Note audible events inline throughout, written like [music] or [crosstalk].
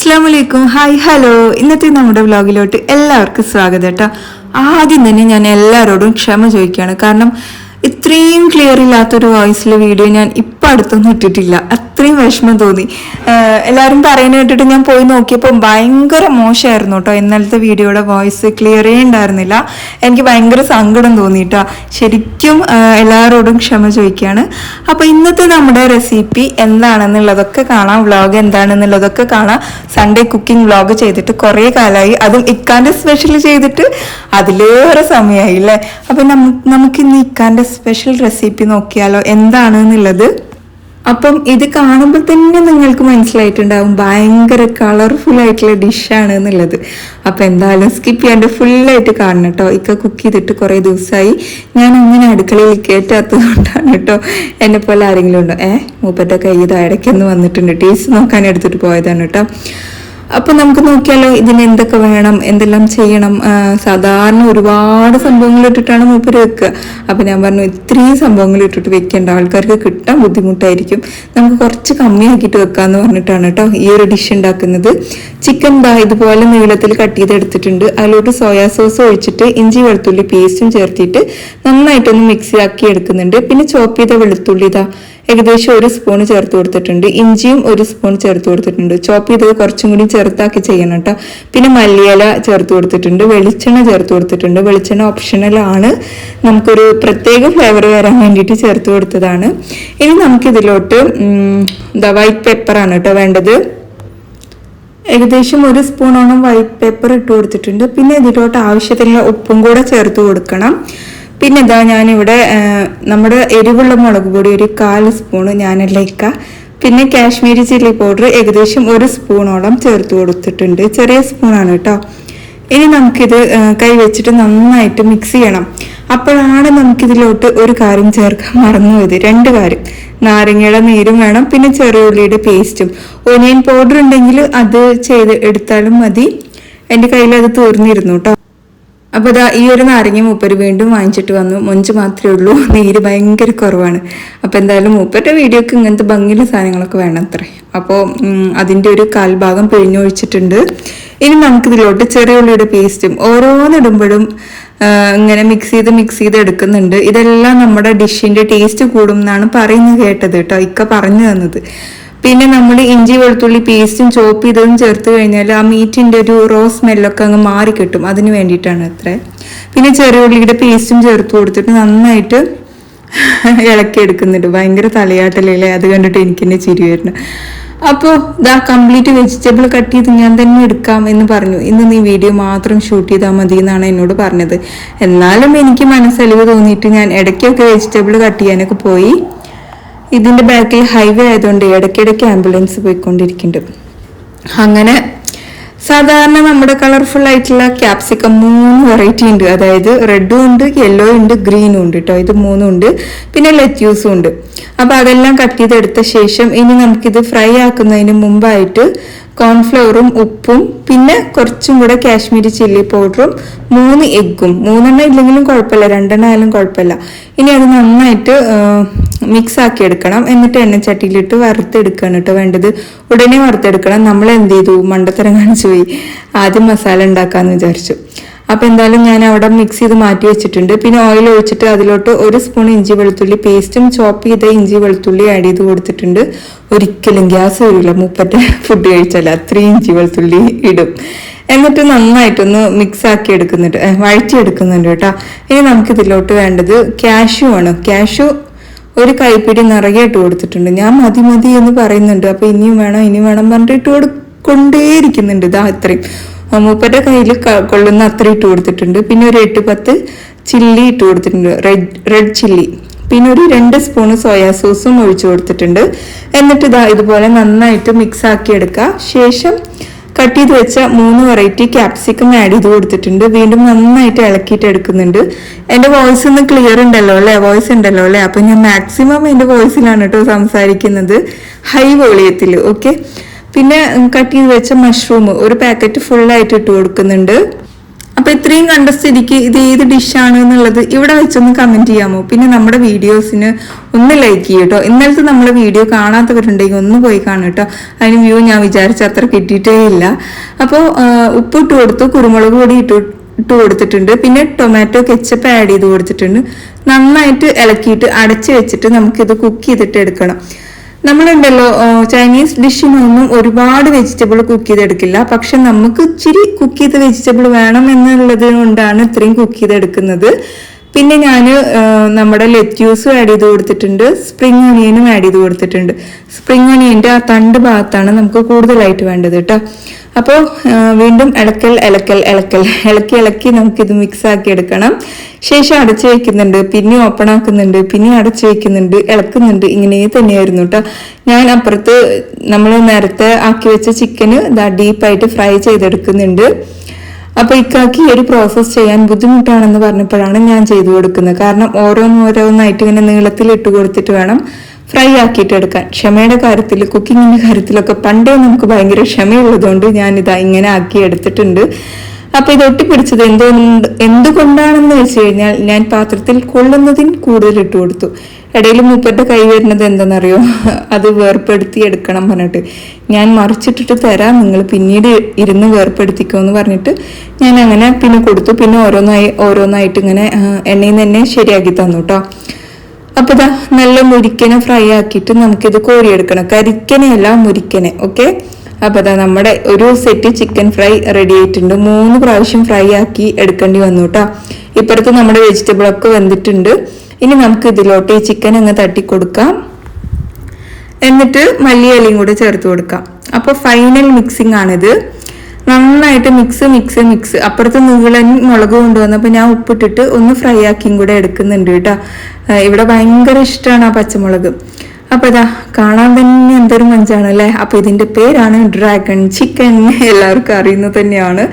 അസ്സാം വലൈക്കും hi hello ഇന്നത്തെ നമ്മുടെ വ്ലോഗിലോട്ട് എല്ലാവർക്കും സ്വാഗതം കേട്ടോ. ആദ്യം തന്നെ ഞാൻ എല്ലാവരോടും ക്ഷമ ചോദിക്കുകയാണ്. കാരണം ഇത്രയും ക്ലിയർ ഇല്ലാത്തൊരു വോയിസിലെ വീഡിയോ ഞാൻ ഇപ്പം അടുത്തൊന്നും ഇട്ടിട്ടില്ല. അത്രയും വിഷമം തോന്നി. എല്ലാവരും പറയുന്ന കേട്ടിട്ട് ഞാൻ പോയി നോക്കിയപ്പോൾ ഭയങ്കര മോശമായിരുന്നു കേട്ടോ. ഇന്നലത്തെ വീഡിയോയുടെ വോയിസ് ക്ലിയറേ ഉണ്ടായിരുന്നില്ല. എനിക്ക് ഭയങ്കര സങ്കടം തോന്നി തോന്നിയിട്ടോ. ശരിക്കും എല്ലാവരോടും ക്ഷമ ചോദിക്കുകയാണ്. അപ്പോൾ ഇന്നത്തെ നമ്മുടെ റെസിപ്പി എന്താണെന്നുള്ളതൊക്കെ കാണാം. വ്ളോഗ് എന്താണെന്നുള്ളതൊക്കെ കാണാം. സൺഡേ കുക്കിംഗ് വ്ളോഗ് ചെയ്തിട്ട് കുറേ കാലമായി അതും ഇക്കാന്റെ സ്പെഷ്യൽ ചെയ്തിട്ട് അതിലേറെ സമയമായി അല്ലേ അപ്പം നമുക്ക് ഇന്ന് ഇക്കാന്റെ സ്പെഷ്യൽ റെസിപ്പി നോക്കിയാലോ? എന്താണെന്നുള്ളത് അപ്പം ഇത് കാണുമ്പോൾ തന്നെ നിങ്ങൾക്ക് മനസ്സിലായിട്ടുണ്ടാവും ഭയങ്കര കളർഫുൾ ആയിട്ടുള്ള ഡിഷാണ് എന്നുള്ളത്. അപ്പം എന്തായാലും സ്കിപ്പ് ചെയ്യാണ്ട് ഫുള്ളായിട്ട് കാണണം കേട്ടോ. ഇക്ക കുക്ക് ചെയ്തിട്ട് കുറേ ദിവസമായി ഞാൻ അങ്ങനെ അടുക്കളയിൽ കയറ്റാത്തത് കൊണ്ടാണ് കേട്ടോ. എന്നെ പോലെ ആരെങ്കിലും ഉണ്ടോ? ഏഹ് മൂപ്പറ്റ കൈ ഇത് ഇടയ്ക്കൊന്ന് വന്നിട്ടുണ്ട്. ടേസ്റ്റ് നോക്കാൻ എടുത്തിട്ട് പോയതാണ് കേട്ടോ. അപ്പൊ നമുക്ക് നോക്കിയാലോ ഇതിന് എന്തൊക്കെ വേണം എന്തെല്ലാം ചെയ്യണം സാധാരണ ഒരുപാട് സംഭവങ്ങൾ ഇട്ടിട്ടാണ് മൂപ്പര് വെക്കുക. അപ്പൊ ഞാൻ പറഞ്ഞു ഇത്രയും സംഭവങ്ങൾ ഇട്ടിട്ട് വെക്കേണ്ട. ആൾക്കാർക്ക് കിട്ടാൻ ബുദ്ധിമുട്ടായിരിക്കും. നമുക്ക് കുറച്ച് കമ്മിയാക്കിയിട്ട് വെക്കാന്ന് പറഞ്ഞിട്ടാണ് കേട്ടോ ഈ ഒരു ഡിഷ് ഉണ്ടാക്കുന്നത്. ചിക്കൻ ദാ ഇതുപോലെ നീളത്തിൽ കട്ട് ചെയ്തെടുത്തിട്ടുണ്ട്. അതിലോട്ട് സോയാ സോസ് ഒഴിച്ചിട്ട് ഇഞ്ചി വെളുത്തുള്ളി പേസ്റ്റും ചേർത്തിട്ട് നന്നായിട്ടൊന്ന് മിക്സിയാക്കി എടുക്കുന്നുണ്ട്. പിന്നെ ചോപ്പ് ചെയ്ത വെളുത്തുള്ളി ഇതാ ഏകദേശം ഒരു സ്പൂൺ ചേർത്ത് കൊടുത്തിട്ടുണ്ട്. ഇഞ്ചിയും ഒരു സ്പൂൺ ചേർത്ത് കൊടുത്തിട്ടുണ്ട്. ചോപ്പ് ചെയ്തത് കുറച്ചും കൂടി ചെറുതാക്കി ചെയ്യണം കേട്ടോ പിന്നെ മല്ലിയില ചേർത്ത് കൊടുത്തിട്ടുണ്ട്. വെളിച്ചെണ്ണ ചേർത്ത് കൊടുത്തിട്ടുണ്ട്. വെളിച്ചെണ്ണ ഓപ്ഷണൽ ആണ്. നമുക്കൊരു പ്രത്യേക ഫ്ലേവർ വരാൻ വേണ്ടിയിട്ട് ചേർത്ത് കൊടുത്തതാണ്. ഇനി നമുക്കിതിലോട്ട് എന്താ വൈറ്റ് പെപ്പറാണ് കേട്ടോ വേണ്ടത്. ഏകദേശം ഒരു സ്പൂണോളം വൈറ്റ് പേപ്പർ ഇട്ട് കൊടുത്തിട്ടുണ്ട്. പിന്നെ ഇതിലോട്ട് ആവശ്യത്തിനുള്ള ഉപ്പും കൂടെ ചേർത്ത് കൊടുക്കണം. പിന്നെ ഇതാ ഞാനിവിടെ നമ്മുടെ എരിവുള്ള മുളക് പൊടി ഒരു കാൽ സ്പൂണ് ഞാനല്ലേക്ക. പിന്നെ കാശ്മീരി ചില്ലി പൗഡർ ഏകദേശം ഒരു സ്പൂണോളം ചേർത്ത് കൊടുത്തിട്ടുണ്ട്. ചെറിയ സ്പൂണാണ് കേട്ടോ. ഇനി നമുക്കിത് കൈ വെച്ചിട്ട് നന്നായിട്ട് മിക്സ് ചെയ്യണം. അപ്പോഴാണ് നമുക്കിതിലോട്ട് ഒരു കാര്യം ചേർക്കാൻ മറന്നു പോയത് രണ്ട് കാര്യം. നാരങ്ങയുടെ നീരും വേണം പിന്നെ ചെറിയ ഉള്ളിയുടെ പേസ്റ്റും ഒനിയൻ പൗഡർ ഉണ്ടെങ്കിൽ അത് ചെയ്ത് എടുത്താലും മതി. എന്റെ കയ്യിൽ അത് തീർന്നിരുന്നു കേട്ടോ. അപ്പൊ അതാ ഈ ഒരു നാരങ്ങ മൂപ്പര് വീണ്ടും വാങ്ങിച്ചിട്ട് വന്നു. മൊഞ്ച് മാത്രമേ ഉള്ളൂ. [laughs] നീര് ഭയങ്കര കുറവാണ്. അപ്പോൾ എന്തായാലും മൂപ്പരുടെ വീഡിയോക്ക് ഇങ്ങനത്തെ ഭംഗിയുള്ള സാധനങ്ങളൊക്കെ വേണം അത്രേ അപ്പോൾ അതിന്റെ ഒരു കാൽഭാഗം പിഴിഞ്ഞൊഴിച്ചിട്ടുണ്ട്. ഇനി നമുക്കിതിലോട്ട് ചെറിയ ഉള്ളിയുടെ പേസ്റ്റും ഓരോന്നിടുമ്പോഴും ഇങ്ങനെ മിക്സ് ചെയ്ത് മിക്സ് ചെയ്ത് എടുക്കുന്നുണ്ട്. ഇതെല്ലാം നമ്മുടെ ഡിഷിന്റെ ടേസ്റ്റ് കൂടും എന്നാണ് പറയുന്നത് കേട്ടത് കേട്ടോ. ഇക്ക പറഞ്ഞു തന്നത്. പിന്നെ നമ്മൾ ഇഞ്ചി വെളുത്തുള്ളി പേസ്റ്റും ചോപ്പ് ചെയ്തതും ചേർത്ത് കഴിഞ്ഞാൽ ആ മീറ്റിന്റെ ഒരു റോ സ്മെല്ലൊക്കെ അങ്ങ് മാറി കിട്ടും. അതിന് വേണ്ടിയിട്ടാണ് അത്ര. പിന്നെ ചെറിയ ഉള്ളിയുടെ പേസ്റ്റും ചേർത്ത് കൊടുത്തിട്ട് നന്നായിട്ട് ഇളക്കി എടുക്കുന്നുണ്ട് ഭയങ്കര തലയാട്ടലല്ലേ അത് കണ്ടിട്ട് എനിക്ക് തന്നെ ചിരി വരുന്നു. അപ്പോൾ ഇതാ കംപ്ലീറ്റ് വെജിറ്റബിൾ കട്ട് ചെയ്ത് ഞാൻ തന്നെ എടുക്കാം എന്ന് പറഞ്ഞു. ഇന്ന് നീ വീഡിയോ മാത്രം ഷൂട്ട് ചെയ്താൽ മതി എന്നാണ് എന്നോട് പറഞ്ഞത്. എന്നാലും എനിക്ക് മനസ്സലിവ് തോന്നിയിട്ട് ഞാൻ ഇടയ്ക്കൊക്കെ വെജിറ്റബിൾ കട്ട് ചെയ്യാനൊക്കെ പോയി. ഇതിന്റെ ബാക്കിൽ ഹൈവേ ആയതുകൊണ്ട് ഇടയ്ക്കിടയ്ക്ക് ആംബുലൻസ് പോയിക്കൊണ്ടിരിക്കുന്നുണ്ട്. അങ്ങനെ സാധാരണ നമ്മുടെ കളർഫുൾ ആയിട്ടുള്ള ക്യാപ്സിക്കം മൂന്ന് വെറൈറ്റി ഉണ്ട്. അതായത് റെഡും ഉണ്ട് യെല്ലോ ഉണ്ട് ഗ്രീനും ഉണ്ട് കേട്ടോ ഇത് മൂന്നും ഉണ്ട്. പിന്നെ ലെറ്റ്യൂസും ഉണ്ട്. അപ്പോൾ അതെല്ലാം കട്ട് ചെയ്തെടുത്ത ശേഷം ഇനി നമുക്കിത് ഫ്രൈ ആക്കുന്നതിന് മുമ്പായിട്ട് കോൺഫ്ലവറും ഉപ്പും പിന്നെ കുറച്ചും കൂടെ കാശ്മീരി ചില്ലി പൗഡറും മൂന്ന് എഗ്ഗും. മൂന്നെണ്ണം ഇല്ലെങ്കിലും കുഴപ്പമില്ല രണ്ടെണ്ണം ആയാലും കുഴപ്പമില്ല. ഇനി അത് നന്നായിട്ട് മിക്സ് ആക്കി എടുക്കണം എന്നിട്ട് എണ്ണച്ചട്ടിയിലിട്ട് വറുത്തെടുക്കണം കേട്ടോ. വേണ്ടത് ഉടനെ വറുത്തെടുക്കണം. നമ്മൾ എന്ത് ചെയ്തു? മണ്ടത്തരം കാണിച്ചു പോയി. ആദ്യം മസാല ഉണ്ടാക്കാന്ന് വിചാരിച്ചു. അപ്പൊ എന്തായാലും ഞാൻ അവിടെ മിക്സ് ചെയ്ത് മാറ്റി വെച്ചിട്ടുണ്ട്. പിന്നെ ഓയിൽ ഒഴിച്ചിട്ട് അതിലോട്ട് ഒരു സ്പൂൺ ഇഞ്ചി വെളുത്തുള്ളി പേസ്റ്റും ചോപ്പ് ചെയ്ത ഇഞ്ചി വെളുത്തുള്ളി ആഡ് ചെയ്ത് കൊടുത്തിട്ടുണ്ട്. ഒരിക്കലും ഗ്യാസ് വരില്ല. മുപ്പത്തെ ഫുഡ് കഴിച്ചാൽ അത്രയും ഇഞ്ചി വെളുത്തുള്ളി ഇടും. എന്നിട്ട് നന്നായിട്ടൊന്ന് മിക്സ് ആക്കി എടുക്കുന്നുണ്ട്. ഏ, വഴറ്റി എടുക്കുന്നുണ്ട് കേട്ടോ. ഇനി നമുക്കിതിലോട്ട് വേണ്ടത് ക്യാഷു ആണ്. ക്യാഷു ഒരു കൈപ്പിടി നിറയെ ഇട്ട് കൊടുത്തിട്ടുണ്ട്. ഞാൻ മതി മതി എന്ന് പറയുന്നുണ്ട്. അപ്പം ഇനിയും വേണം ഇനിയും വേണം പറഞ്ഞിട്ട് ഇട്ട് കൊടുക്കൊണ്ടേയിരിക്കുന്നുണ്ട് ഇതാ ഇത്രയും. ആ, മൂപ്പരുടെ കയ്യിൽ കൊള്ളുന്ന അത്ര ഇട്ട് കൊടുത്തിട്ടുണ്ട്. പിന്നെ ഒരു എട്ട് പത്ത് ചില്ലി ഇട്ട് കൊടുത്തിട്ടുണ്ട്. റെഡ് റെഡ് ചില്ലി പിന്നെ ഒരു രണ്ട് സ്പൂണ് സോയാ സോസും ഒഴിച്ചു കൊടുത്തിട്ടുണ്ട്. എന്നിട്ട് ഇതാ ഇതുപോലെ നന്നായിട്ട് മിക്സ് ആക്കി എടുക്കുക. ശേഷം കട്ട് ചെയ്ത് വെച്ച മൂന്ന് വെറൈറ്റി ക്യാപ്സിക്കം ആഡ് ചെയ്ത് കൊടുത്തിട്ടുണ്ട്. വീണ്ടും നന്നായിട്ട് ഇളക്കിയിട്ട് എടുക്കുന്നുണ്ട്. എന്റെ വോയിസ് ഒന്ന് ക്ലിയർ ഉണ്ടല്ലോ അല്ലേ? വോയിസ് ഉണ്ടല്ലോ അല്ലേ? അപ്പം ഞാൻ മാക്സിമം എന്റെ വോയിസിലാണ് കേട്ടോ സംസാരിക്കുന്നത്. ഹൈ വോളിയത്തിൽ ഓക്കെ പിന്നെ കട്ട് ചെയ്ത് വെച്ച മഷ്റൂം ഒരു പാക്കറ്റ് ഫുള്ളായിട്ട് ഇട്ട് കൊടുക്കുന്നുണ്ട്. അപ്പൊ ഇത്രയും കണ്ട സ്ഥിതിക്ക് ഇത് ഏത് ഡിഷാണ് എന്നുള്ളത് ഇവിടെ വെച്ചൊന്ന് കമന്റ് ചെയ്യാമോ? പിന്നെ നമ്മുടെ വീഡിയോസിന് ഒന്ന് ലൈക്ക് ചെയ്യട്ടോ ഇന്നലത്തെ നമ്മുടെ വീഡിയോ കാണാത്തവരുണ്ടെങ്കിൽ ഒന്ന് പോയി കാണും കേട്ടോ അതിന് വ്യൂ ഞാൻ വിചാരിച്ച അത്ര കിട്ടിയിട്ടേ ഇല്ല. അപ്പോൾ ഉപ്പിട്ട് കൊടുത്തു കുരുമുളക് പൊടി ഇട്ട് ഇട്ട് കൊടുത്തിട്ടുണ്ട്. പിന്നെ ടൊമാറ്റോ കെച്ചപ്പ് ആഡ് ചെയ്ത് കൊടുത്തിട്ടുണ്ട്. നന്നായിട്ട് ഇളക്കിയിട്ട് അടച്ച് വെച്ചിട്ട് നമുക്കിത് കുക്ക് ചെയ്തിട്ട് എടുക്കണം. നമ്മളുണ്ടല്ലോ ചൈനീസ് ഡിഷിനൊന്നും ഒരുപാട് വെജിറ്റബിൾ കുക്ക് ചെയ്തെടുക്കില്ല. പക്ഷെ നമുക്ക് ഇച്ചിരി കുക്ക് ചെയ്ത വെജിറ്റബിൾ വേണം എന്നുള്ളത് കൊണ്ടാണ് ഇത്രയും കുക്ക് ചെയ്തെടുക്കുന്നത്. പിന്നെ ഞാൻ നമ്മുടെ ലെറ്റ്യൂസും ആഡ് ചെയ്ത് കൊടുത്തിട്ടുണ്ട്. സ്പ്രിംഗ് ഒനിയനും ആഡ് ചെയ്ത് കൊടുത്തിട്ടുണ്ട്. സ്പ്രിംഗ് ഒനിയന്റെ ആ തണ്ട് ഭാഗത്താണ് നമുക്ക് കൂടുതലായിട്ട് വേണ്ടത് കേട്ടോ. അപ്പോൾ വീണ്ടും ഇളക്കൽ ഇളക്കൽ ഇളക്കൽ ഇളക്കി ഇളക്കി നമുക്കിത് മിക്സ് ആക്കി എടുക്കണം. ശേഷം അടച്ചു വയ്ക്കുന്നുണ്ട് പിന്നെ ഓപ്പൺ ആക്കുന്നുണ്ട്. പിന്നെ അടച്ചു വയ്ക്കുന്നുണ്ട് ഇളക്കുന്നുണ്ട്. ഇങ്ങനെ തന്നെയായിരുന്നു കേട്ടോ. ഞാൻ അപ്പുറത്ത് നമ്മൾ നേരത്തെ ആക്കി വെച്ച ചിക്കന് ഇതാ ഡീപ്പായിട്ട് ഫ്രൈ ചെയ്തെടുക്കുന്നുണ്ട്. അപ്പൊ ഇക്കാക്ക് ഈ ഒരു പ്രോസസ് ചെയ്യാൻ ബുദ്ധിമുട്ടാണെന്ന് പറഞ്ഞപ്പോഴാണ് ഞാൻ ചെയ്തു കൊടുക്കുന്നത്. കാരണം ഓരോന്നോരോന്നായിട്ട് ഇങ്ങനെ നീളത്തിൽ ഇട്ട് കൊടുത്തിട്ട് വേണം ഫ്രൈ ആക്കിയിട്ട് എടുക്കാൻ. ക്ഷമയുടെ കാര്യത്തിൽ കുക്കിങ്ങിന്റെ കാര്യത്തിലൊക്കെ പണ്ടേ നമുക്ക് ഭയങ്കര ക്ഷമയുള്ളതുകൊണ്ട് ഞാനിതാ ഇങ്ങനെ ആക്കി എടുത്തിട്ടുണ്ട്. അപ്പൊ ഇത് ഒട്ടിപ്പിടിച്ചത് എന്തുകൊണ്ട് എന്തുകൊണ്ടാണെന്ന് വെച്ച് കഴിഞ്ഞാൽ ഞാൻ പാത്രത്തിൽ കൊള്ളുന്നതിന് കൂടുതൽ ഇട്ട് കൊടുത്തു. ഇടയിൽ മൂപ്പരുടെ കൈ വരുന്നത് എന്താണെന്നറിയോ? അത് വേർപ്പെടുത്തി എടുക്കണം പറഞ്ഞിട്ട്. ഞാൻ മറിച്ചിട്ടിട്ട് തരാം. നിങ്ങൾ പിന്നീട് ഇരുന്ന് വേർപ്പെടുത്തിക്കോ എന്ന് പറഞ്ഞിട്ട് ഞാൻ അങ്ങനെ പിന്നെ കൊടുത്തു. പിന്നെ ഓരോന്നായി ഓരോന്നായിട്ട് ഇങ്ങനെ എണ്ണയിൽ നിന്ന് തന്നെ ശരിയാക്കി തന്നു കേട്ടോ അപ്പോൾ ഇതാ നല്ല മുരിക്കനെ ഫ്രൈ ആക്കിയിട്ട് നമുക്കിത് കോരിയെടുക്കണം. കരിക്കനെയല്ല മുരിക്കനെ. ഓക്കെ? അപ്പോൾ അതാ നമ്മുടെ ഒരു സെറ്റ് ചിക്കൻ ഫ്രൈ റെഡി ആയിട്ടുണ്ട്. മൂന്ന് പ്രാവശ്യം ഫ്രൈ ആക്കി എടുക്കേണ്ടി വന്നു കേട്ടോ ഇപ്പുറത്ത് നമ്മുടെ വെജിറ്റബിളൊക്കെ വന്നിട്ടുണ്ട്. ഇനി നമുക്ക് ഇതിലോട്ട് ഈ ചിക്കൻ അങ്ങ് തട്ടി കൊടുക്കാം എന്നിട്ട് മല്ലിയിലയും കൂടെ ചേർത്ത് കൊടുക്കാം. അപ്പോൾ ഫൈനൽ മിക്സിംഗ് ആണിത്. നന്നായിട്ട് മിക്സ് മിക്സ് മിക്സ് അപ്പുറത്ത് നീളൻ മുളക് കൊണ്ടുവന്നപ്പോൾ ഞാൻ ഉപ്പിട്ടിട്ട് ഒന്ന് ഫ്രൈ ആക്കിയും കൂടെ എടുക്കുന്നുണ്ട് കേട്ടോ. ഇവിടെ ഭയങ്കര ഇഷ്ടമാണ് ആ പച്ചമുളക്. അപ്പൊ ഇതാ കാണാൻ തന്നെ എന്തൊരു മഞ്ചാണ് അല്ലേ അപ്പൊ ഇതിന്റെ പേരാണ് ഡ്രാഗൺ ചിക്കൻ. എല്ലാവർക്കും അറിയുന്നത് തന്നെയാണ്.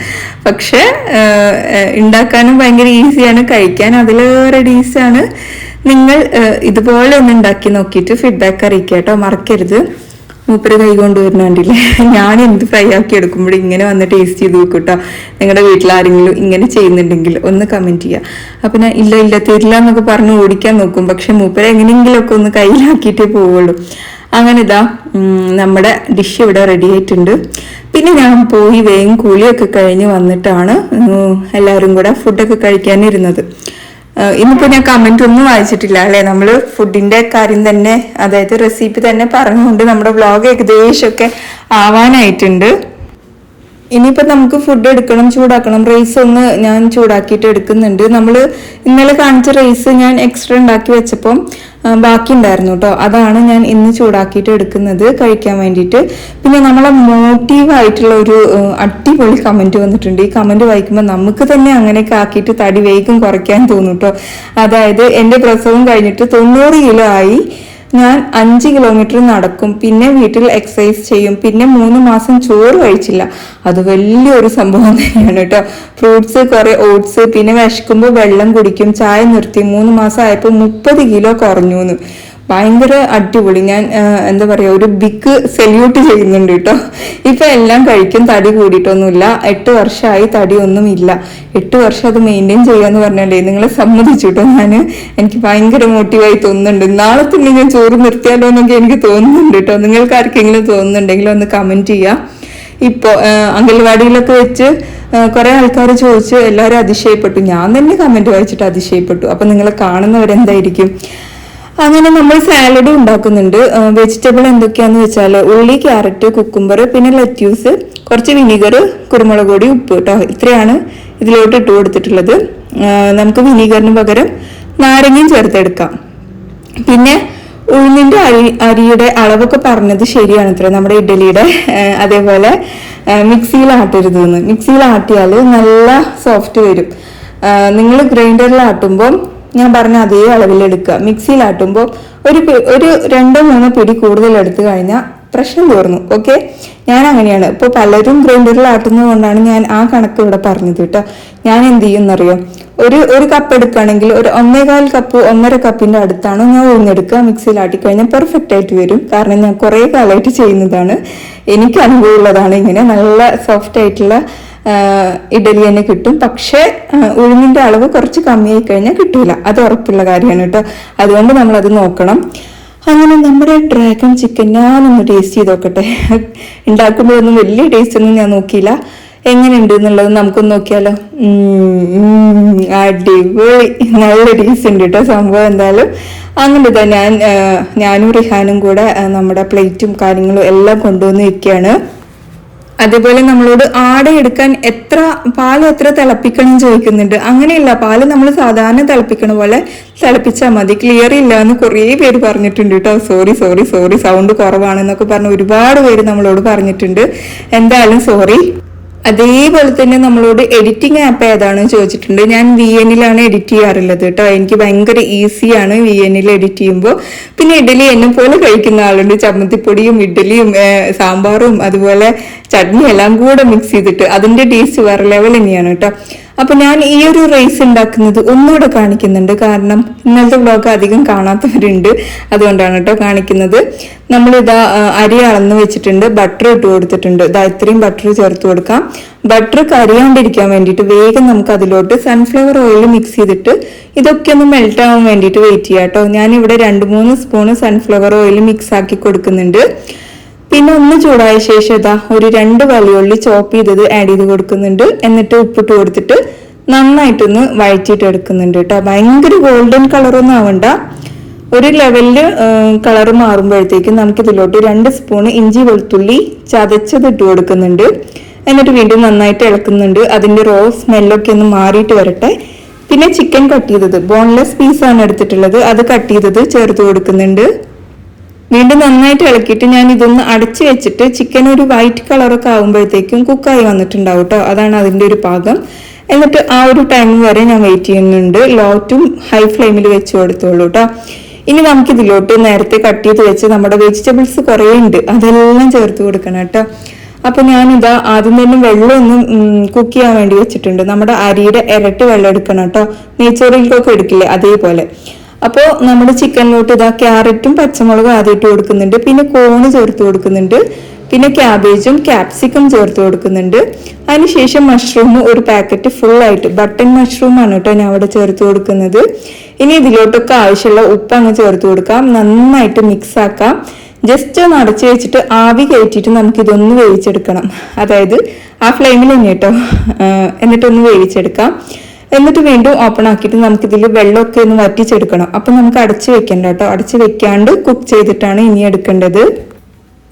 പക്ഷെ ഉണ്ടാക്കാനും ഭയങ്കര ഈസിയാണ്. കഴിക്കാൻ അതിലേറെ ഈസിയാണ് നിങ്ങൾ ഇതുപോലെ ഒന്ന് ഉണ്ടാക്കി നോക്കിയിട്ട് ഫീഡ്ബാക്ക് അറിയിക്കുക കേട്ടോ. മറക്കരുത്. മൂപ്പര് കൈ കൊണ്ടുവരുന്ന ഞാൻ എന്ത് ഫ്രൈ ആക്കി എടുക്കുമ്പോൾ ഇങ്ങനെ വന്ന് ടേസ്റ്റ് ചെയ്ത് നോക്കൂട്ടോ. കേട്ടോ നിങ്ങളുടെ വീട്ടിൽ ആരെങ്കിലും ഇങ്ങനെ ചെയ്യുന്നുണ്ടെങ്കിൽ ഒന്ന് കമന്റ് ചെയ്യുക അപ്പം ഞാൻ ഇല്ല ഇല്ല തരില്ല എന്നൊക്കെ പറഞ്ഞ് ഓടിക്കാൻ നോക്കും. പക്ഷെ മൂപ്പര് എങ്ങനെയെങ്കിലുമൊക്കെ ഒന്ന് കയ്യിലാക്കിയിട്ടേ പോവുള്ളൂ. അങ്ങനെ ഇതാ നമ്മുടെ ഡിഷ് ഇവിടെ റെഡി ആയിട്ടുണ്ട്. പിന്നെ ഞാൻ പോയി വേഗം കൂലിയൊക്കെ കഴിഞ്ഞ് വന്നിട്ടാണ് എല്ലാവരും കൂടെ ഫുഡൊക്കെ കഴിക്കാനിരുന്നത്. ഇന്നിപ്പോ ഞാൻ കമന്റ് ഒന്നും വായിച്ചിട്ടില്ല അല്ലെ? നമ്മൾ ഫുഡിന്റെ കാര്യം തന്നെ അതായത് റെസിപ്പി തന്നെ പറഞ്ഞുകൊണ്ട് നമ്മുടെ വ്ളോഗ് ഏകദേശമൊക്കെ ആവാനായിട്ടുണ്ട്. ഇനിയിപ്പോ നമുക്ക് ഫുഡ് എടുക്കണം ചൂടാക്കണം. റൈസ് ഒന്ന് ഞാൻ ചൂടാക്കിയിട്ട് എടുക്കുന്നുണ്ട്. നമ്മൾ ഇന്നലെ കാണിച്ച റൈസ് ഞാൻ എക്സ്ട്രാ ഉണ്ടാക്കി വെച്ചപ്പം ബാക്കി ഉണ്ടായിരുന്നു കേട്ടോ അതാണ് ഞാൻ ഇന്ന് ചൂടാക്കിയിട്ട് എടുക്കുന്നത് കഴിക്കാൻ വേണ്ടിയിട്ട്. പിന്നെ നമ്മളെ മോട്ടീവ് ആയിട്ടുള്ള ഒരു അടിപൊളി കമന്റ് വന്നിട്ടുണ്ട്. ഈ കമന്റ് വായിക്കുമ്പോൾ നമുക്ക് തന്നെ അങ്ങനെയൊക്കെ ആക്കിയിട്ട് തടി വേഗം കുറയ്ക്കാൻ തോന്നും കേട്ടോ അതായത് എന്റെ പ്രസവം കഴിഞ്ഞിട്ട് തൊണ്ണൂറ് കിലോ ആയി. ഞാൻ അഞ്ച് കിലോമീറ്റർ നടക്കും പിന്നെ വീട്ടിൽ എക്സസൈസ് ചെയ്യും പിന്നെ മൂന്ന് മാസം ചോറ് കഴിച്ചില്ല. അത് വലിയൊരു സംഭവം തന്നെയാണ് കേട്ടോ. ഫ്രൂട്ട്സ് കുറെ ഓട്സ് പിന്നെ വിശക്കുമ്പോൾ വെള്ളം കുടിക്കും ചായ നിർത്തി. മൂന്ന് മാസം ആയപ്പോൾ മുപ്പത് കിലോ കുറഞ്ഞു ഭയങ്കര അടിപൊളി. ഞാൻ എന്താ പറയാ ഒരു ബിഗ് സെല്യൂട്ട് ചെയ്യുന്നുണ്ട് കേട്ടോ ഇപ്പൊ എല്ലാം കഴിക്കും തടി കൂടിയിട്ടൊന്നുമില്ല. എട്ട് വർഷമായി തടി ഒന്നും ഇല്ല എട്ട് വർഷം അത് മെയിന്റെയിൻ ചെയ്യാന്ന് പറഞ്ഞാലേ നിങ്ങളെ സമ്മതിച്ചു കേട്ടോ ഞാൻ എനിക്ക് ഭയങ്കര മോട്ടീവായി തോന്നുന്നുണ്ട്. നാളെ തന്നെ ഞാൻ ചോറ് നിർത്തിയാലോ എന്നൊക്കെ എനിക്ക് തോന്നുന്നുണ്ട് കേട്ടോ നിങ്ങൾക്ക് ആർക്കെങ്കിലും തോന്നുന്നുണ്ടെങ്കിൽ ഒന്ന് കമന്റ് ചെയ്യാം. ഇപ്പോൾ അംഗൻവാടിയിലൊക്കെ വെച്ച് കുറെ ആൾക്കാർ ചോദിച്ചു എല്ലാവരും അതിശയപ്പെട്ടു. ഞാൻ തന്നെ കമന്റ് വായിച്ചിട്ട് അതിശയപ്പെട്ടു. അപ്പൊ നിങ്ങളെ കാണുന്നവരെന്തായിരിക്കും? അങ്ങനെ നമ്മൾ സാലഡ് ഉണ്ടാക്കുന്നുണ്ട്. വെജിറ്റബിൾ എന്തൊക്കെയാണെന്ന് വെച്ചാൽ ഉള്ളി ക്യാരറ്റ് കുക്കുംബർ പിന്നെ ലെറ്റ്യൂസ് കുറച്ച് വിനീഗർ കുരുമുളക് പൊടി ഉപ്പ് കേട്ടോ ഇത്രയാണ് ഇതിലോട്ട് ഇട്ട് കൊടുത്തിട്ടുള്ളത്. നമുക്ക് വിനീഗറിന് പകരം നാരങ്ങയും ചേർത്തെടുക്കാം പിന്നെ ഉഴുന്നിന്റെ അരി അരിയുടെ അളവൊക്കെ പറഞ്ഞത് ശരിയാണ് ഇത്ര നമ്മുടെ ഇഡ്ഡലിയുടെ അതേപോലെ മിക്സിയിൽ ആട്ടരുത് മിക്സിയിൽ ആട്ടിയാൽ നല്ല സോഫ്റ്റ് വരും. നിങ്ങൾ ഗ്രൈൻഡറിൽ ആട്ടുമ്പോൾ ഞാൻ പറഞ്ഞ അതേ അളവിൽ എടുക്കുക. മിക്സിയിൽ ആട്ടുമ്പോൾ ഒരു ഒരു രണ്ടോ മൂന്നോ പിടി കൂടുതൽ എടുത്തു കഴിഞ്ഞാൽ പ്രശ്നം തീർന്നു. ഓക്കെ ഞാൻ അങ്ങനെയാണ്. ഇപ്പോൾ പലരും ഗ്രൈൻഡറിൽ ആട്ടുന്നത് കൊണ്ടാണ് ഞാൻ ആ കണക്ക് ഇവിടെ പറഞ്ഞത് കേട്ടോ. ഞാൻ എന്ത് ചെയ്യുമെന്നറിയോ? ഒരു ഒരു കപ്പ് എടുക്കുകയാണെങ്കിൽ ഒരു ഒന്നേകാൽ കപ്പ് ഒന്നര കപ്പിന്റെ അടുത്താണ് ഞാൻ ഉഴുന്നെടുക്കുക മിക്സിയിൽ ആട്ടിക്കഴിഞ്ഞാൽ പെർഫെക്റ്റ് ആയിട്ട് വരും. കാരണം ഞാൻ കുറേ കാലമായിട്ട് ചെയ്യുന്നതാണ്. എനിക്ക് അനുഭവമുള്ളതാണ് ഇങ്ങനെ നല്ല സോഫ്റ്റ് ആയിട്ടുള്ള ഇഡലി തന്നെ കിട്ടും. പക്ഷേ ഉഴുന്നിന്റെ അളവ് കുറച്ച് കമ്മിയായി കഴിഞ്ഞാൽ കിട്ടില്ല അത് ഉറപ്പുള്ള കാര്യമാണ് കേട്ടോ. അതുകൊണ്ട് നമ്മൾ അത് നോക്കണം. അങ്ങനെ നമ്മുടെ ഡ്രാഗൺ ചിക്കൻ ഞാനൊന്ന് ടേസ്റ്റ് ചെയ്ത് നോക്കട്ടെ. ഉണ്ടാക്കുമ്പോഴൊന്നും വലിയ ടേസ്റ്റ് ഒന്നും ഞാൻ നോക്കിയില്ല. എങ്ങനെയുണ്ട് എന്നുള്ളത് നമുക്കൊന്ന് നോക്കിയാലോ? അടിപൊളി. നല്ല ടേസ്റ്റ് ഉണ്ട് കേട്ടോ സംഭവം എന്തായാലും. അങ്ങനെ ഞാൻ ഞാനും റിഹാനും കൂടെ നമ്മുടെ പ്ലേറ്റും കാര്യങ്ങളും എല്ലാം കൊണ്ടുവന്ന് വെക്കുകയാണ്. അതേപോലെ നമ്മളോട് ആട എടുക്കാൻ എത്ര പാൽ എത്ര തിളപ്പിക്കണം ചോദിക്കുന്നുണ്ട്. അങ്ങനെയല്ല പാൽ നമ്മൾ സാധാരണ തിളപ്പിക്കണ പോലെ തിളപ്പിച്ചാൽ മതി. ക്ലിയർ ഇല്ല എന്ന് കുറേ പേര് പറഞ്ഞിട്ടുണ്ട് കേട്ടോ. സോറി സോറി സോറി സൗണ്ട് കുറവാണെന്നൊക്കെ പറഞ്ഞ് ഒരുപാട് പേര് നമ്മളോട് പറഞ്ഞിട്ടുണ്ട്. എന്തായാലും സോറി അതേപോലെ തന്നെ നമ്മളോട് എഡിറ്റിംഗ് ആപ്പ് ഏതാണ് ചോദിച്ചിട്ടുണ്ട്. ഞാൻ വി എനിലാണ് എഡിറ്റ് ചെയ്യാറുള്ളത് കേട്ടോ. എനിക്ക് ഭയങ്കര ഈസിയാണ് വി എനിൽ എഡിറ്റ് ചെയ്യുമ്പോൾ. പിന്നെ ഇഡലി എന്നെ പോലെ കഴിക്കുന്ന ആളുണ്ട്. ചമ്മന്തിപ്പൊടിയും ഇഡലിയും സാമ്പാറും അതുപോലെ ചട്നി എല്ലാം കൂടെ മിക്സ് ചെയ്തിട്ട് അതിന്റെ ടേസ്റ്റ് വേറെ ലെവൽ തന്നെയാണ് കേട്ടോ. അപ്പൊ ഞാൻ ഈ ഒരു റൈസ് ഉണ്ടാക്കുന്നത് ഒന്നുകൂടെ കാണിക്കുന്നുണ്ട്. കാരണം ഇന്നലത്തെ വ്ളോഗ് അധികം കാണാത്തവരുണ്ട്. അതുകൊണ്ടാണ് കേട്ടോ കാണിക്കുന്നത്. നമ്മളിതാ അരി അളന്ന് വെച്ചിട്ടുണ്ട്. ബട്ടർ ഇട്ട് കൊടുത്തിട്ടുണ്ട്. ഇതാ ഇത്രയും ബട്ടർ ചേർത്ത് കൊടുക്കാം. ബട്ടർ കരിയാണ്ടിരിക്കാൻ വേണ്ടിയിട്ട് വേഗം നമുക്ക് അതിലോട്ട് സൺഫ്ലവർ ഓയിൽ മിക്സ് ചെയ്തിട്ട് ഇതൊക്കെ ഒന്ന് മെൽറ്റ് ആവാൻ വേണ്ടിയിട്ട് വെയിറ്റ് ചെയ്യാം കേട്ടോ ഞാൻ ഇവിടെ രണ്ട് മൂന്ന് സ്പൂണ് സൺഫ്ലവർ ഓയിൽ മിക്സ് ആക്കി കൊടുക്കുന്നുണ്ട്. പിന്നെ ഒന്ന് ചൂടായ ശേഷം ഇതാ ഒരു രണ്ട് വലിയുള്ളി ചോപ്പ് ചെയ്തത് ആഡ് ചെയ്ത് കൊടുക്കുന്നുണ്ട്. എന്നിട്ട് ഉപ്പിട്ട് കൊടുത്തിട്ട് നന്നായിട്ടൊന്ന് വഴറ്റിയിട്ട് എടുക്കുന്നുണ്ട് കേട്ടോ. ഭയങ്കര ഗോൾഡൻ കളറൊന്നും ആവണ്ട. ഒരു ലെവലിൽ കളർ മാറുമ്പോഴത്തേക്കും നമുക്ക് ഇതിലോട്ട് രണ്ട് സ്പൂൺ ഇഞ്ചി വെളുത്തുള്ളി ചതച്ചത് ഇട്ട് കൊടുക്കുന്നുണ്ട്. എന്നിട്ട് വീണ്ടും നന്നായിട്ട് ഇളക്കുന്നുണ്ട്. അതിന്റെ റോ സ്മെല്ലൊക്കെ ഒന്ന് മാറിയിട്ട് വരട്ടെ. പിന്നെ ചിക്കൻ കട്ട് ചെയ്തത്. ബോൺലെസ് പീസാണ് എടുത്തിട്ടുള്ളത്. അത് കട്ട് ചെയ്തത് ചേർത്ത് കൊടുക്കുന്നുണ്ട്. വീണ്ടും നന്നായിട്ട് ഇളക്കിയിട്ട് ഞാൻ ഇതൊന്ന് അടച്ചു വെച്ചിട്ട് ചിക്കൻ ഒരു വൈറ്റ് കളറൊക്കെ ആകുമ്പോഴത്തേക്കും കുക്കായി വന്നിട്ടുണ്ടാവും കേട്ടോ അതാണ് അതിന്റെ ഒരു പാകം എന്നിട്ട് ആ ഒരു ടൈം വരെ ഞാൻ വെയിറ്റ് ചെയ്യുന്നുണ്ട്. ലോ ടു ഹൈ ഫ്ലെയിമിൽ വെച്ച് കൊടുത്തോളൂ കേട്ടോ ഇനി നമുക്ക് ഇതിലോട്ട് നേരത്തെ കട്ട് ചെയ്ത് വെച്ച് നമ്മുടെ വെജിറ്റബിൾസ് കുറേ ഉണ്ട്. അതെല്ലാം ചേർത്ത് കൊടുക്കണം കേട്ടോ അപ്പൊ ഞാനിതാ ആദ്യം തന്നെ വെള്ളമൊന്നും കുക്ക് ചെയ്യാൻ വേണ്ടി വെച്ചിട്ടുണ്ട്. നമ്മുടെ അരിയുടെ ഇരട്ടി വെള്ളം എടുക്കണം കേട്ടോ നെയ്ച്ചോറിലേക്കൊക്കെ എടുക്കില്ലേ? അതേപോലെ. അപ്പോൾ നമ്മുടെ ചിക്കനിലോട്ട് ഇതാ ക്യാരറ്റും പച്ചമുളകും ആദ്യമായിട്ട് കൊടുക്കുന്നുണ്ട്. പിന്നെ കോണ് ചേർത്ത് കൊടുക്കുന്നുണ്ട്. പിന്നെ ക്യാബേജും ക്യാപ്സിക്കം ചേർത്ത് കൊടുക്കുന്നുണ്ട്. അതിനുശേഷം മഷ്റൂം ഒരു പാക്കറ്റ് ഫുൾ ആയിട്ട് ബട്ടൺ മഷ്റൂം ആണ് കേട്ടോ ഞാൻ അവിടെ ചേർത്ത് കൊടുക്കുന്നത്. ഇനി ഇതിലോട്ടൊക്കെ ആവശ്യമുള്ള ഉപ്പ് അങ്ങ് ചേർത്ത് കൊടുക്കാം. നന്നായിട്ട് മിക്സ് ആക്കാം. ജസ്റ്റ് ഒന്ന് അടച്ചു വെച്ചിട്ട് ആവി കയറ്റിയിട്ട് നമുക്ക് ഇതൊന്ന് വേവിച്ചെടുക്കണം. അതായത് ആ ഫ്ലെയിമിൽ തന്നെ കേട്ടോ എന്നിട്ടൊന്ന് വേവിച്ചെടുക്കാം. എന്നിട്ട് വീണ്ടും ഓപ്പൺ ആക്കിയിട്ട് നമുക്ക് ഇതിൽ വെള്ളമൊക്കെ ഒന്ന് വറ്റിച്ചെടുക്കണം. അപ്പൊ നമുക്ക് അടച്ചു വെക്കണ്ട കേട്ടോ. അടച്ചു വെക്കാണ്ട് കുക്ക് ചെയ്തിട്ടാണ് ഇനി എടുക്കേണ്ടത്.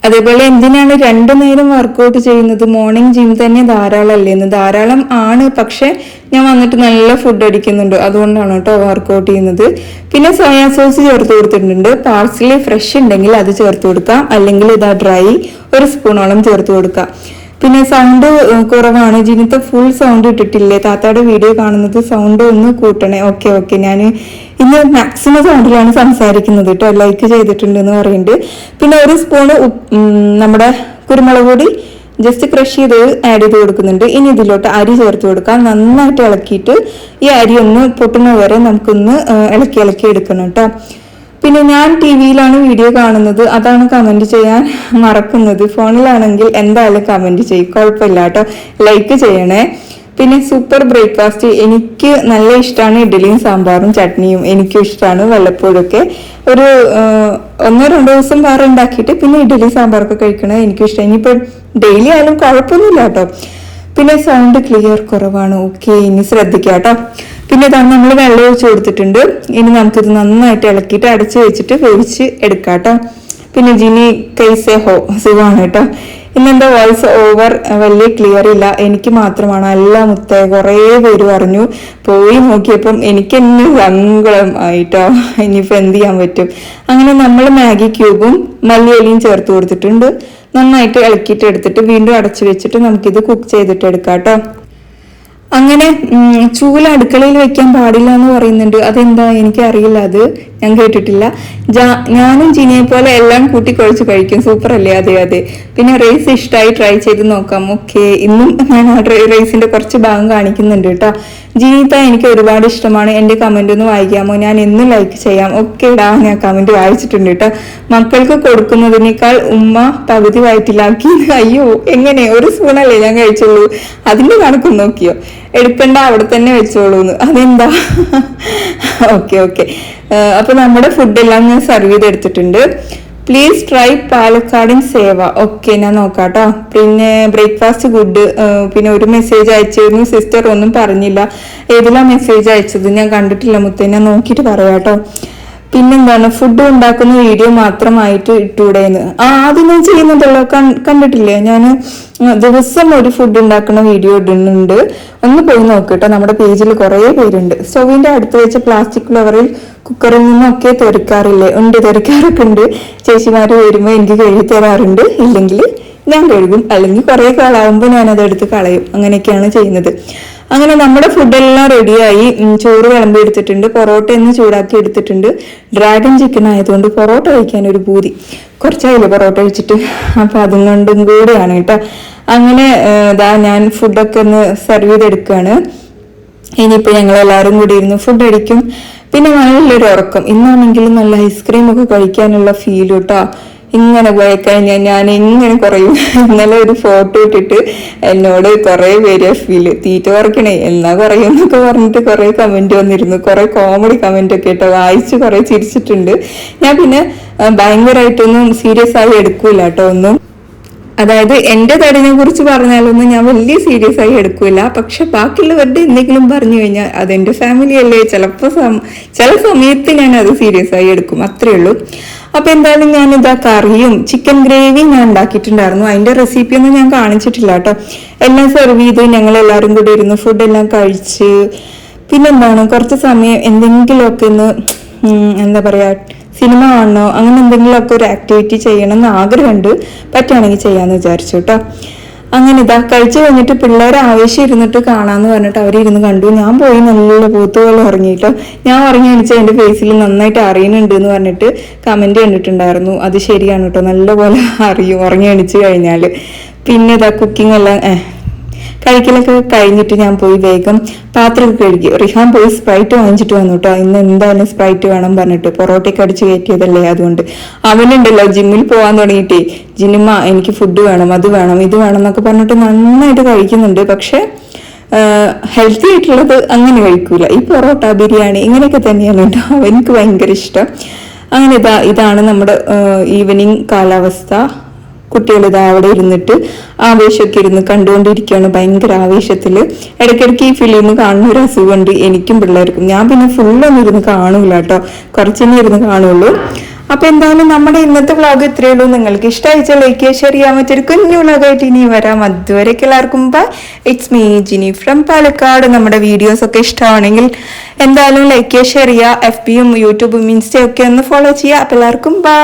അതേപോലെ എന്തിനാണ് രണ്ടു നേരം വർക്കൗട്ട് ചെയ്യുന്നത്? മോർണിംഗ് ജിം തന്നെ ധാരാളമല്ലേ? എന്ന് ധാരാളം ആണ്. പക്ഷെ ഞാൻ വന്നിട്ട് നല്ല ഫുഡ് അടിക്കുന്നുണ്ട്. അതുകൊണ്ടാണ് കേട്ടോ വർക്കൗട്ട് ചെയ്യുന്നത്. പിന്നെ സോയാ സോസ് ചേർത്ത് കൊടുത്തിട്ടുണ്ട്. പാർസലി ഫ്രഷ് ഉണ്ടെങ്കിൽ അത് ചേർത്ത് കൊടുക്കാം. അല്ലെങ്കിൽ ഇതാ ഡ്രൈ ഒരു സ്പൂണോളം ചേർത്ത് കൊടുക്കാം. പിന്നെ സൗണ്ട് കുറവാണ്. ജിനിത്ത ഫുൾ സൗണ്ട് ഇട്ടിട്ടില്ലേ? താത്തയുടെ വീഡിയോ കാണുന്നത് സൗണ്ട് ഒന്ന് കൂട്ടണേ. ഓക്കെ ഓക്കെ ഞാൻ ഇന്ന് മാക്സിമം സൗണ്ടിലാണ് സംസാരിക്കുന്നത് കേട്ടോ ലൈക്ക് ചെയ്തിട്ടുണ്ട് എന്ന് പറയുന്നുണ്ട് പിന്നെ ഒരു സ്പൂണ് നമ്മുടെ കുരുമുളക് പൊടി ജസ്റ്റ് ക്രഷ് ചെയ്ത് ആഡ് ചെയ്ത് കൊടുക്കുന്നുണ്ട്. ഇനി ഇതിലോട്ട് അരി ചേർത്ത് കൊടുക്കാം. നന്നായിട്ട് ഇളക്കിയിട്ട് ഈ അരി ഒന്ന് പൊട്ടുന്ന വരെ നമുക്കൊന്ന് ഇളക്കി ഇളക്കി എടുക്കണം കേട്ടോ പിന്നെ ഞാൻ ടി വിയിലാണ് വീഡിയോ കാണുന്നത്. അതാണ് കമന്റ് ചെയ്യാൻ മറക്കുന്നത്. ഫോണിലാണെങ്കിൽ എന്തായാലും കമന്റ് ചെയ്യും. കുഴപ്പമില്ല കേട്ടോ. ലൈക്ക് ചെയ്യണേ. പിന്നെ സൂപ്പർ ബ്രേക്ക്ഫാസ്റ്റ് എനിക്ക് നല്ല ഇഷ്ടമാണ് ഇഡ്ഡലിയും സാമ്പാറും ചട്നിയും. എനിക്കും ഇഷ്ടമാണ് വല്ലപ്പോഴൊക്കെ. ഒരു ഒന്നോ രണ്ടോ ദിവസം വേറെ ഉണ്ടാക്കിയിട്ട് പിന്നെ ഇഡ്ഡലി സാമ്പാറൊക്കെ കഴിക്കണേ എനിക്കും ഇഷ്ടം. ഇനിയിപ്പോൾ ഡെയിലി ആയാലും കുഴപ്പമൊന്നുമില്ല കേട്ടോ. പിന്നെ സൗണ്ട് ക്ലിയർ കുറവാണ്. ഓക്കെ ഇനി ശ്രദ്ധിക്കാം കേട്ടോ. പിന്നെ ഇതാണ് നമ്മൾ വെള്ളം ഒഴിച്ച് കൊടുത്തിട്ടുണ്ട്. ഇനി നമുക്കിത് നന്നായിട്ട് ഇളക്കിയിട്ട് അടച്ചു വെച്ചിട്ട് വേവിച്ച് എടുക്കാം കേട്ടോ. പിന്നെ ജിനി കൈസെ ഹോ സുഖമാണ് കേട്ടോ. ഇന്നെന്താ വോയിസ് ഓവർ വലിയ ക്ലിയർ ഇല്ല. എനിക്ക് മാത്രമാണ്. എല്ലാ മുത്ത കുറേ പേര് പറഞ്ഞു. പോയി നോക്കിയപ്പം എനിക്ക് തന്നെ സങ്കടം ആയിട്ടോ ഇനിയിപ്പോൾ എന്ത് ചെയ്യാൻ പറ്റും? അങ്ങനെ നമ്മൾ മാഗി ക്യൂബും മല്ലിയിലയും ചേർത്ത് കൊടുത്തിട്ടുണ്ട്. നന്നായിട്ട് ഇളക്കിയിട്ട് എടുത്തിട്ട് വീണ്ടും അടച്ചു വെച്ചിട്ട് നമുക്കിത് കുക്ക് ചെയ്തിട്ട് എടുക്കാം കേട്ടോ. അങ്ങനെ ചൂല അടുക്കളയിൽ വെക്കാൻ പാടില്ല എന്ന് പറയുന്നുണ്ട്. അതെന്താ? എനിക്ക് അറിയില്ല അത്. ഞാൻ കേട്ടിട്ടില്ല. ഞാനും ജിനിയെ പോലെ എല്ലാം കൂട്ടി കുഴച്ച് കഴിക്കും. സൂപ്പർ അല്ലേ അതെ അതെ. പിന്നെ റൈസ് ഇഷ്ടമായി ട്രൈ ചെയ്ത് നോക്കാം. ഓക്കെ. ഇന്നും ഞാൻ റൈസിന്റെ കുറച്ച് ഭാഗം കാണിക്കുന്നുണ്ട് കേട്ടോ. ജീനിത എനിക്ക് ഒരുപാട് ഇഷ്ടമാണ്. എന്റെ കമന്റ് ഒന്ന് വായിക്കാമോ ഞാൻ എന്നും ലൈക്ക് ചെയ്യാം. ഓക്കെ ഇടാ. ഞാൻ കമന്റ് വായിച്ചിട്ടുണ്ട് കേട്ടോ മക്കൾക്ക് കൊടുക്കുന്നതിനേക്കാൾ ഉമ്മ പകുതി വയറ്റിലാക്കി. അയ്യോ എങ്ങനെ? ഒരു സ്പൂണല്ലേ ഞാൻ കഴിച്ചുള്ളൂ. അതിന്റെ കണക്ക് നോക്കിയോ? എടുക്കണ്ട അവിടെ തന്നെ വെച്ചോളൂന്ന്. അതെന്താ? [laughs] ഓക്കെ ഓക്കെ അപ്പൊ നമ്മുടെ ഫുഡെല്ലാം ഞാൻ സെർവ് ചെയ്തെടുത്തിട്ടുണ്ട്. പ്ലീസ് ട്രൈ പാലക്കാടൻ സേവ. ഓക്കെ ഞാൻ നോക്കാട്ടോ. പിന്നെ ബ്രേക്ക്ഫാസ്റ്റ് ഗുഡ് പിന്നെ ഒരു മെസ്സേജ് അയച്ചിരുന്നു. സിസ്റ്റർ ഒന്നും പറഞ്ഞില്ല. ഏതിലാ മെസ്സേജ് അയച്ചത്? ഞാൻ കണ്ടിട്ടില്ല മുത്തേ. ഞാൻ നോക്കിയിട്ട് പറയാട്ടോ. പിന്നെന്താണ് ഫുഡ് ഉണ്ടാക്കുന്ന വീഡിയോ മാത്രമായിട്ട് ഇട്ടൂടെന്ന് ആ ആദ്യം ഞാൻ ചെയ്യുന്നുണ്ടല്ലോ കണ്ടിട്ടില്ലേ? ഞാൻ ദിവസം ഒരു ഫുഡ് ഉണ്ടാക്കുന്ന വീഡിയോ ഇടുന്നുണ്ട്. ഒന്ന് പോയി നോക്കട്ടോ നമ്മുടെ പേജിൽ കുറേ പേരുണ്ട്. സ്റ്റൗവിന്റെ അടുത്ത് വെച്ച പ്ലാസ്റ്റിക് ഫ്ലവറിൽ കുക്കറിൽ നിന്നൊക്കെ തെറിക്കാറില്ലേ? ഉണ്ട് തെറിക്കാറൊക്കെ ഉണ്ട് ചേച്ചിമാർ വരുമ്പോൾ എനിക്ക് കഴുകി തരാറുണ്ട്. ഇല്ലെങ്കിൽ ഞാൻ കഴുകും. അല്ലെങ്കിൽ കുറേ കാലാവുമ്പോൾ ഞാനത് എടുത്ത് കളയും. അങ്ങനെയൊക്കെയാണ് ചെയ്യുന്നത്. അങ്ങനെ നമ്മുടെ ഫുഡെല്ലാം റെഡിയായി ചോറ് വിളമ്പി എടുത്തിട്ടുണ്ട്. പൊറോട്ട എന്ന് ചൂടാക്കി എടുത്തിട്ടുണ്ട്. ഡ്രാഗൺ ചിക്കൻ ആയതുകൊണ്ട് പൊറോട്ട കഴിക്കാൻ ഒരു പൂതി. കുറച്ചായില്ലേ പൊറോട്ട കഴിച്ചിട്ട്? അപ്പൊ അതും കൊണ്ടും കൂടെയാണ് കേട്ടോ. അങ്ങനെ ഇതാ ഞാൻ ഫുഡൊക്കെ ഒന്ന് സെർവ് ചെയ്തെടുക്കുകയാണ് ഇനിയിപ്പോ ഞങ്ങൾ എല്ലാവരും കൂടി ഇരുന്ന് ഫുഡ് അടിക്കും. പിന്നെ നല്ലൊരു ഉറക്കം. ഇന്നാണെങ്കിലും നല്ല ഐസ്ക്രീം ഒക്കെ കഴിക്കാനുള്ള ഫീൽ കേട്ടോ. ഇങ്ങനെ പോയി കഴിഞ്ഞാൽ ഞാൻ എങ്ങനെ കുറയും? [laughs] ഇന്നലെ ഒരു ഫോട്ടോ ഇട്ടിട്ട് എന്നോട് കുറേ പേര് ഫീൽ തീറ്റ കുറയ്ക്കണേ എന്നാ കുറയും എന്നൊക്കെ പറഞ്ഞിട്ട് കുറേ കമന്റ് വന്നിരുന്നു. കുറേ കോമഡി കമന്റ് ഒക്കെ കേട്ടോ വായിച്ച് കുറേ ചിരിച്ചിട്ടുണ്ട്. ഞാൻ പിന്നെ ഭയങ്കരമായിട്ടൊന്നും സീരിയസ് ആയി എടുക്കൂല കേട്ടോ ഒന്നും. അതായത് എന്റെ തടിനെ കുറിച്ച് പറഞ്ഞാലൊന്നും ഞാൻ വലിയ സീരിയസ് ആയി എടുക്കൂല. പക്ഷെ ബാക്കിയുള്ളവരുടെ എന്തെങ്കിലും പറഞ്ഞു കഴിഞ്ഞാൽ അതെന്റെ ഫാമിലി അല്ലേ? ചിലപ്പോൾ ചില സമയത്ത് ഞാൻ അത് സീരിയസ് ആയി എടുക്കും. അത്രേ ഉള്ളൂ. അപ്പൊ എന്തായാലും ഞാൻ ഇതാ കറിയും ചിക്കൻ ഗ്രേവിയും ഞാൻ ഉണ്ടാക്കിയിട്ടുണ്ടായിരുന്നു. അതിന്റെ റെസിപ്പി ഒന്നും ഞാൻ കാണിച്ചിട്ടില്ല കേട്ടോ. എല്ലാം സെർവ് ചെയ്ത്. ഞങ്ങൾ എല്ലാവരും കൂടി ഇരുന്ന് ഫുഡെല്ലാം കഴിച്ച്. പിന്നെന്താണ്? കുറച്ച് സമയം എന്തെങ്കിലുമൊക്കെ ഒന്ന് എന്താ പറയാ സിനിമ കാണണോ? അങ്ങനെ എന്തെങ്കിലുമൊക്കെ ഒരു ആക്ടിവിറ്റി ചെയ്യണം എന്ന് ആഗ്രഹമുണ്ട്. പറ്റുകയാണെങ്കിൽ ചെയ്യാന്ന് വിചാരിച്ചു കേട്ടോ. അങ്ങനെ ഇതാ കഴിച്ചു കഴിഞ്ഞിട്ട് പിള്ളേരെ ആവേശം ഇരുന്നിട്ട് കാണാന്ന് പറഞ്ഞിട്ട് അവരിരുന്ന് കണ്ടു. ഞാൻ പോയി നല്ല പോത്ത് പോലെ ഞാൻ ഉറങ്ങി എണിച്ച എന്റെ ഫേസിൽ നന്നായിട്ട് അറിയുന്നുണ്ട് എന്ന് പറഞ്ഞിട്ട് കമന്റ് കണ്ടിട്ടുണ്ടായിരുന്നു. അത് ശരിയാണ് കേട്ടോ. നല്ലപോലെ അറിയും ഉറങ്ങി എണിച്ച് കഴിഞ്ഞാൽ പിന്നെ ഇതാ കുക്കിംഗ് എല്ലാം കഴിക്കലൊക്കെ കഴിഞ്ഞിട്ട് ഞാൻ പോയി വേഗം പാത്രമൊക്കെ കഴുകി. റിഹാൻ പോയി സ്പ്രൈറ്റ് വാങ്ങിച്ചിട്ട് വന്നു കേട്ടോ ഇന്ന് എന്തായാലും സ്പ്രൈറ്റ് വേണം പറഞ്ഞിട്ട്. പൊറോട്ടയ്ക്ക് അടിച്ച് കയറ്റിയതല്ലേ അതുകൊണ്ട്. അവനുണ്ടല്ലോ ജിമ്മിൽ പോകാൻ തുടങ്ങിയിട്ടേ. ജിനിമ എനിക്ക് ഫുഡ് വേണം അത് വേണം ഇത് വേണം എന്നൊക്കെ പറഞ്ഞിട്ട് നന്നായിട്ട് കഴിക്കുന്നുണ്ട്. പക്ഷെ ഹെൽത്തി ആയിട്ടുള്ളത് അങ്ങനെ കഴിക്കൂല. ഈ പൊറോട്ട ബിരിയാണി ഇങ്ങനെയൊക്കെ തന്നെയാണ് കേട്ടോ അവനക്ക് ഭയങ്കര ഇഷ്ടം. അങ്ങനെ ഇതാ ഇതാണ് നമ്മുടെ ഈവനിങ് കാലാവസ്ഥ. കുട്ടികൾ ഇതാ അവിടെ ഇരുന്നിട്ട് ആവേശമൊക്കെ ഇരുന്ന് കണ്ടുകൊണ്ടിരിക്കുകയാണ്. ഭയങ്കര ആവേശത്തിൽ ഇടയ്ക്കിടയ്ക്ക് ഈ ഫിലിം കാണുന്ന ഒരു അസുഖമുണ്ട്. എനിക്കും പിള്ളേർക്കും. ഞാൻ പിന്നെ ഫുള്ളൊന്നും ഇരുന്ന് കാണൂല കേട്ടോ. കുറച്ചെന്നെ ഇരുന്ന് കാണുള്ളൂ. അപ്പൊ എന്തായാലും നമ്മുടെ ഇന്നത്തെ വ്ളോഗ് ഇത്രയേ ഉള്ളൂ. നിങ്ങൾക്ക് ഇഷ്ടമായിച്ച ലൈക്ക് ഷെയർ ചെയ്യാൻ പറ്റിയൊരു കുഞ്ഞു വ്ളോഗായിട്ട് ഇനി വരാം. അതുവരെയൊക്കെ എല്ലാവർക്കും bye it's me Gini from Palakkad. നമ്മുടെ വീഡിയോസ് ഒക്കെ ഇഷ്ടമാണെങ്കിൽ എന്തായാലും ലൈക്ക് ഷെയർ ചെയ്യുക. എഫ് ബിയും യൂട്യൂബും ഇൻസ്റ്റയും ഒക്കെ ഒന്ന് ഫോളോ ചെയ്യുക. അപ്പൊ എല്ലാവർക്കും ബൈ